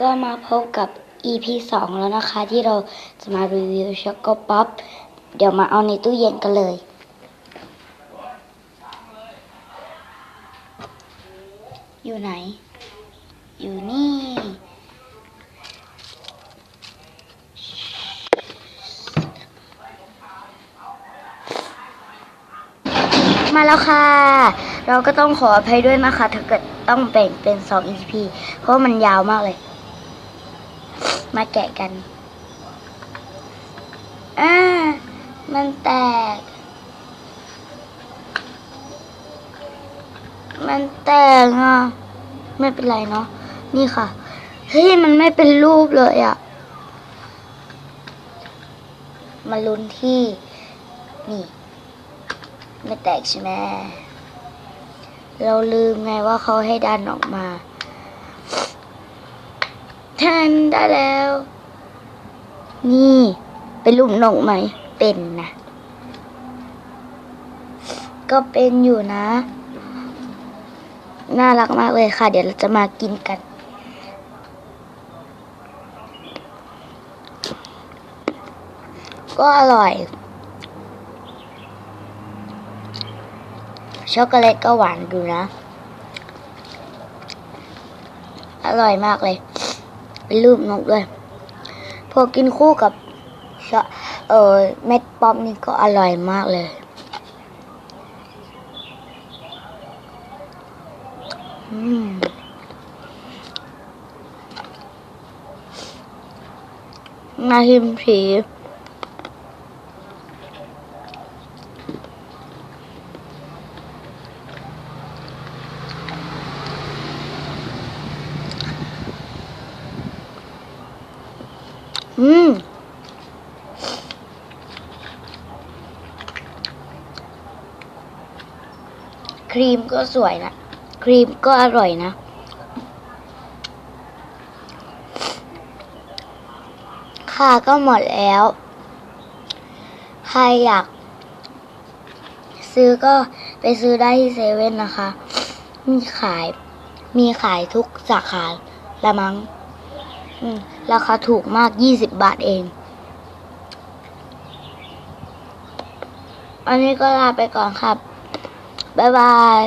ก็มาพบกับ EP 2 แล้วนะคะ ที่เราจะมารีวิวช็อกโกป๊อปเดี๋ยวมาเอาในตู้เย็นกันเลย อยู่ไหน อยู่นี่ มาแล้วค่ะ เราก็ต้องขออภัยด้วยนะคะ ถ้าเกิดต้องแบ่งเป็น 2 EP เพราะมันยาวมากเลย มาแกะกัน อ่า มันแตก มันแตกอะ ไม่เป็นไรเนาะ นี่ค่ะ เฮ้ย มันไม่เป็นรูปเลยอะ มาลุ้นที่ นี่ ไม่แตกใช่ไหม เราลืมไงว่าเขาให้ดันออกมา แทนได้แล้ว นี่เป็นรูปนกไหม เป็นนะ ก็เป็นอยู่นะ น่ารักมากเลยค่ะ เดี๋ยวเราจะมากินกัน ก็อร่อย ช็อกโกแลตก็หวานดูนะ อร่อยมากเลย เป็นรูปนกด้วยพอกินคู่กับช็อเออเม็ดป๊อปนี่ก็อร่อยมากเลยอืมมาฮิมสี อืมครีมก็สวยนะ ครีมก็อร่อยนะ ค่ะก็หมดแล้ว ใครอยาก ซื้อก็ไปซื้อได้ที่เซเว่นนะคะ มีขาย มีขายทุกสาขาละมั้ง ราคาถูกมากยี่สิบบาทเอง อันนี้ก็ลาไปก่อนครับ บ๊ายบาย